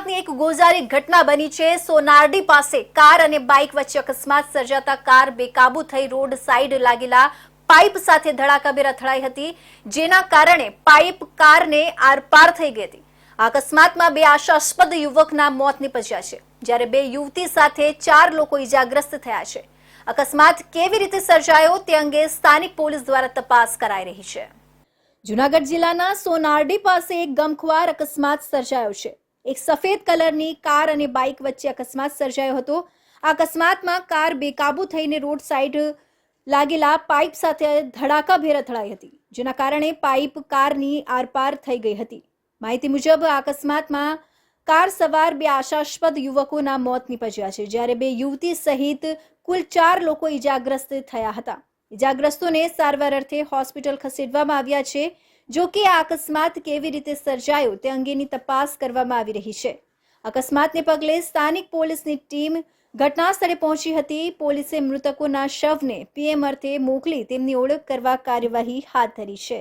અકસ્માતની એક ગોઝારી ઘટના બની છે. સોનારડી પાસે કાર અને બાઇક વચ્ચે અકસ્માત સર્જાતા કાર બેકાબુ થઈ રોડ સાઈડ લાગેલા પાઇપ સાથે ધડાકાબેર અથડાઈ હતી, જેના કારણે પાઇપ કારને આરપાર થઈ ગઈ હતી. અકસ્માતમાં બે આશાસ્પદ યુવકના મોત નીપજ્યા છે, જ્યારે બે યુવતી સાથે ચાર લોકો ઈજાગ્રસ્ત થયા છે. અકસ્માત કેવી રીતે સર્જાયો તે અંગે સ્થાનિક પોલીસ દ્વારા તપાસ કરાઈ રહી છે. જુનાગઢ જિલ્લાના સોનારડી પાસે એક ગમખ્વાર અકસ્માત સર્જાયો છે. એક સફેદ કલરની કાર અને બાઇક વચ્ચે અકસ્માત સર્જાયો હતો. આ અકસ્માતમાં કાર બેકાબુ થઈને રોડ સાઈડ લાગેલા પાઇપ સાથે ધડાકાભેર અથડાઈ હતી, જેના કારણે પાઇપ કારની આરપાર થઈ ગઈ હતી. માહિતી મુજબ, આ અકસ્માતમાં કાર સવાર બે આશાસ્પદ યુવકોના મોત નીપજ્યા છે, જ્યારે બે યુવતી સહિત કુલ ચાર લોકો ઈજાગ્રસ્ત થયા હતા. ઈજાગ્રસ્તોને સારવાર અર્થે હોસ્પિટલ ખસેડવામાં આવ્યા છે. જો કે આ અકસ્માત કેવી રીતે સર્જાયો તે અંગેની તપાસ કરવામાં આવી રહી છે. અકસ્માતને પગલે સ્થાનિક પોલીસની ટીમ ઘટના સ્થળે પહોંચી હતી. પોલીસે મૃતકોના શવને પીએમ અર્થે મોકલી તેમની ઓળખ કરવા કાર્યવાહી હાથ ધરી છે.